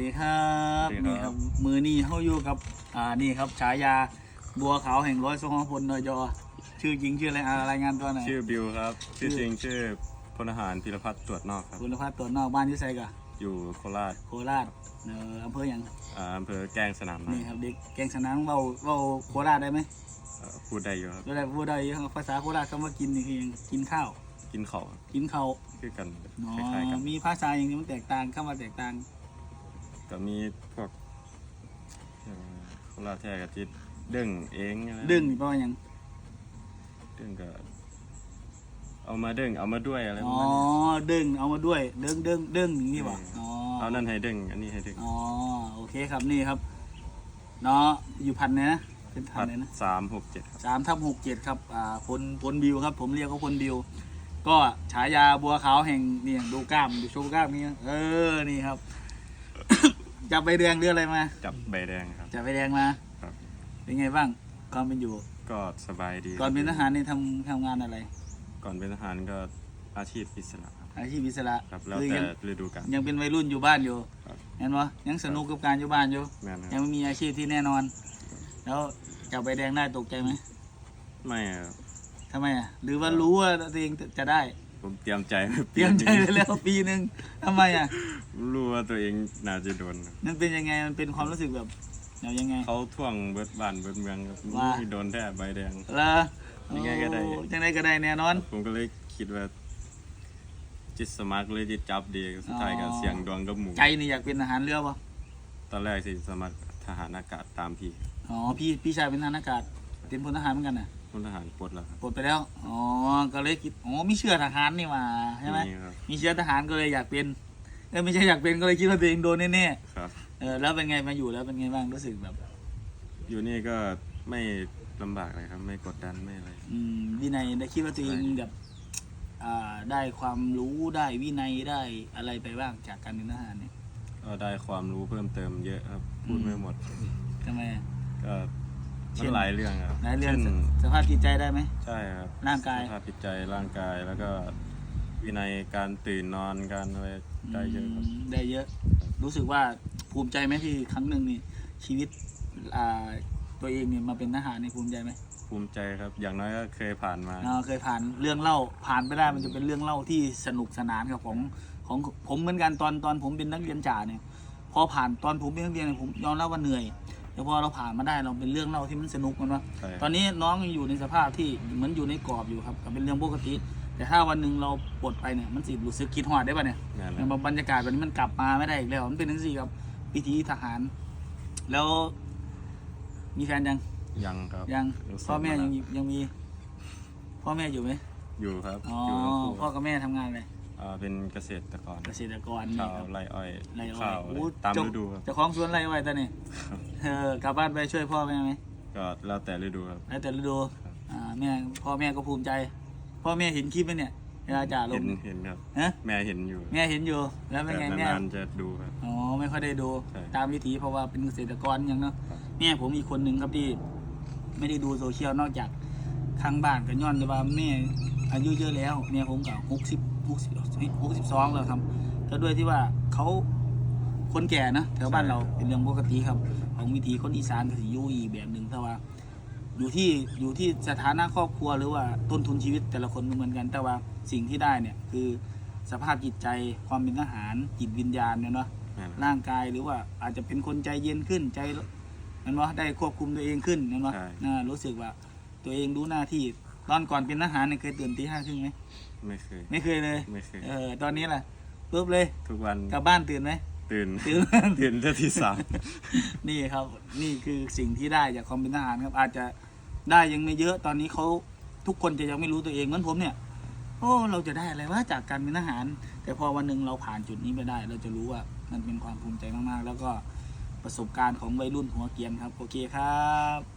ดีครับสวัสดีครับ นี่ครับ มือนี่เขาอยู่กับอ่านี่ครับฉายาบัวขาวแห่งร้อยสองพลนยชื่อจริงชื่ออะไรอ่ารายงานตัวหน่อยชื่อบิวครับชื่อชื่อจริงชื่อพลทหารพิรพัฒน์ตรวจนอกครับ คุณภาพตัวนอกบ้านอยุ่ไซกะอยู่โคราชโคราชเอออำเภออย่างอ่าอำเภอแกล้งสนามนี่นาครับเด็กแกงสนามเบาเบาโคราชได้ไหมเอ่อพูดได้อยู่ครับก็ได้พูดได้อยู่ภาษาโคราชคำว่ากินนี่คือหยังกินข้าวกินเขาครับกินข้าวคือกันอ๋อคล้ายๆกันมีภาษาอย่างนี้มันแตกต่างเข้ามาแตกต่าง ก็มีพวกเอ่อโคราชแท้กับจิตดึงเองอะไรดึงนี่แปลว่าอย่างดึงก็เอามาดึงเอามาด้วยอะไรปอ๋ระอมาณนี้ ดึงเอามาด้วยเดึงเดึงเดึงอย่างนี้ป่ะอ๋อเอานั่นให้ดึงอันนี้ให้ดึงอ๋อโอเคครับนี่ครับเนาะอยู่พันเนี่ยนะเป็นพัพันดเลยนะ สามหกเจ็ดครับ สามทับหกเจ็ดครับ อ่าพลพลบิวครับ ผมเรียกเขาพลบิว ก็ฉายาบัวขาวแห่งเนี่ยดูกล้ามดูโชว์กล้ามนี่เออ นี่ครับ จับใบแดงเรืออะไรมา จับใบแดงครับ จับใบแดงมาครับ เป็นไงบ้างก่อนเป็นอยู่ ก็สบายดีก่อนเป็นทหารนี่ทำทำงานอะไร ก่อนเป็นทหารก็อาชีพอิสระครับอาชีพอิสระครับแล้วคือแต่ยังฤดูกาล ยังเป็นวัยรุ่นอยู่บ้านอยู่ครับเห็นปะยังสนุกกับการอยู่บ้านอยู่ แม่นคยัรับงไม่มีอาชีพที่แน่นอน แล้วจับใบแดงได้ตกใจไหมไม่ครับทำไมอะหรือว่ารู้ว่าตัวเองจะได้ ผมเตรียมใจไว้เตรียมใจไว้แล้วปีหนึ่งทำไมอะ รู้ว่าตัวเองน่าจะโดนครับมันเป็นยังไง มันเป็นความรู้สึกแบบเอายังไง เขาท่วงเบิดบ้านเบิดเมืองครับว่า โดนแท้ใบแดงแล้วยังไงก็ได้ยังไงก็ได้แน่นอน ผมก็เลยคิดว่า จิตสมัครเลยจิตจับดีสุดท้ายก็อ๋อ เสียงดวงกับหมูใจนี่อยากเป็นทหารเรือปะตอนแรกสิสมัครทหารอากาศตามพี่ อ๋อ พี่พี่ชายเป็นทหารอากาศ เป็นพลทหารเหมือนกันน่ะ พลทหารปลดแล้วครับปลดไปแล้ว อ๋อ ก็เลยคิด อ๋อ มีเชื้อทหารนี่หว่าใช่ไหมนี่ครับมีเชื้อทหารก็เลยอยากเป็นเออไม่ใช่อยากเป็นก็เลยคิดว่าตัวเองโดนแน่ครับ ๆ เออ แล้วเป็นไงมาอยู่แล้วเป็นไงบ้างรู้สึกแบบ อยู่นี่ก็ไม่ลำบากเลยครับ ไม่กดดันไม่อะไร อืมวินัยได้คิดว่าตัวเองใช่แบบอ่าได้ความรู้ได้วินัยได้อะไรไปบ้างจากการเป็นทหารเนี่ย ก็ได้ความรู้เพิ่มเติมเยอะครับ พูดอืมไม่หมด ทำไมอะก็ เช่มันนหลายเรื่องครับหลายเรื่องช่นสภาพจิตใจได้ไหม ใช่ครับร่างกาย สภาพจิตใจร่างกายแล้วก็วินัยการตื่นนอนการอะไรได้เยอะครับมได้เยอะ รู้สึกว่าภูมิใจไหมที่ครั้งหนึ่งนี่ชีวิตอ่าตัวเองเนี่ยมาเป็นทหารนี่ภูมิใจไหมภูมิใจครับ อย่างน้อยก็เคยผ่านมาอ่าเคยผ่านเรื่องเล่าผ่านไปได้มันจะเป็นเรื่องเล่าที่สนุกสนานกับของของผมเหมือนกันตอนตอนผมเป็นนักเรียนจ่าเนี่ยพอผ่านตอนผมเป็นนักเรียนเนี่ยผมยอมรับว่าเหนื่อย แต่พอเราผ่านมาได้เราเป็นเรื่องเล่าที่มันสนุกมันวะใช่ ตอนนี้น้องยังอยู่ในสภาพที่เหมือนอยู่ในกรอบอยู่ครับก็เป็นเรื่องปกติ แต่ถ้าวันหนึ่งเราปลดไปเนี่ยมันสิรู้สึกคิดหอดได้ป่ะเนี่ย นั่นแหแต่ละว่าบรรยากาศแบบนี้มันกลับมาไม่ได้อีกแล้ว มันเป็นทั้งสี่ครับพิธีทหาร แล้ว มีแฟนยังยังครับยังรู้สึกพ่อแม่มาแล้วยังยังมี พ่อแม่อยู่ไหมอยู่ครับอ๋ออยู่ทั้งคู่พ่อกับแม่ทำงานอะไร อ่าเป็นเกษตรกรเกษตรกรนี่ชาวครับไร่อ้อยไรอ้อข้าวยอะไรอู้ตามเจ้ฤดูครับ เจ้าของสวนไรอ้อยตอนนี้เออกลับบ้านไปช่วยพ่อแม่ไหมก็แล้วแต่ฤดูครับ แล้วแต่ฤดูครับ อ่าแม่พ่อแม่ก็ภูมิใจ พ่อแม่เห็นคลิปไหมเนี่ยเวลาจ่าลเห็งนเห็นครับฮะแม่เห็นอยู่แม่เห็นอยู่แล้วเป็นแต่ไงแม่ นานๆจะดูครับ อ๋อไม่ค่อยได้ดูใช่ตามวิถีเพราะว่าเป็นเกษตรกรอย่างเนาะครับ แม่ผมอีกคนหนึ่งครับที่ ไม่ได้ดูโซเชียลนอกจากข้างบ้านกันย้อนแต่ว่าแม่อายุเยอะแล้วแม่ผมกับหกสิบ หกสิบหกสิบสองแล้วครับก็ด้วยที่ว่าเขาคนแก่นะแถวบ้านเราเป็นเรื่องปกติครับ ของวิถีคนอีสานก็สิอยู่อีกแบบหนึ่งแต่ว่า อยู่ที่อยู่ที่สถานะครอบครัวหรือว่าต้นทุนชีวิตแต่ละคนไม่เหมือนกัน แต่ว่าสิ่งที่ได้เนี่ยคือสภาพจิตใจความเป็นทหารจิตวิญญาณเนี่ยเนาะนั่นแหละร่างกายหรือว่าอาจจะเป็นคนใจเย็นขึ้นใจนั่นว่าได้ควบคุมตัวเองขึ้นนั่นว่าใช่อ่ารู้สึกว่าตัวเองรู้หน้าที่ ตอนก่อนเป็นทหารเนี่ยเคยตื่นตีห้าครึ่งไหมไม่เคย ไม่เคยเลย ไม่เคย เออ ตอนนี้ล่ะปุ๊บเลย ทุกวันกลับบ้านตื่นไหมตื่น ตื่น ตื่นเท่าที่สามนี่ครับ นี่คือสิ่งที่ได้จากความเป็นทหารครับ อาจจะได้ยังไม่เยอะ ตอนนี้เขาทุกคนจะยังไม่รู้ตัวเองเหมือนผมเนี่ย โอ้ เราจะได้อะไรวะจากการเป็นทหาร แต่พอวันหนึ่งเราผ่านจุดนี้ไปได้ เราจะรู้ว่ามันเป็นความภูมิใจมากๆ แล้วก็ประสบการณ์ของวัยรุ่นหัวเกรียนครับ โอเคครับ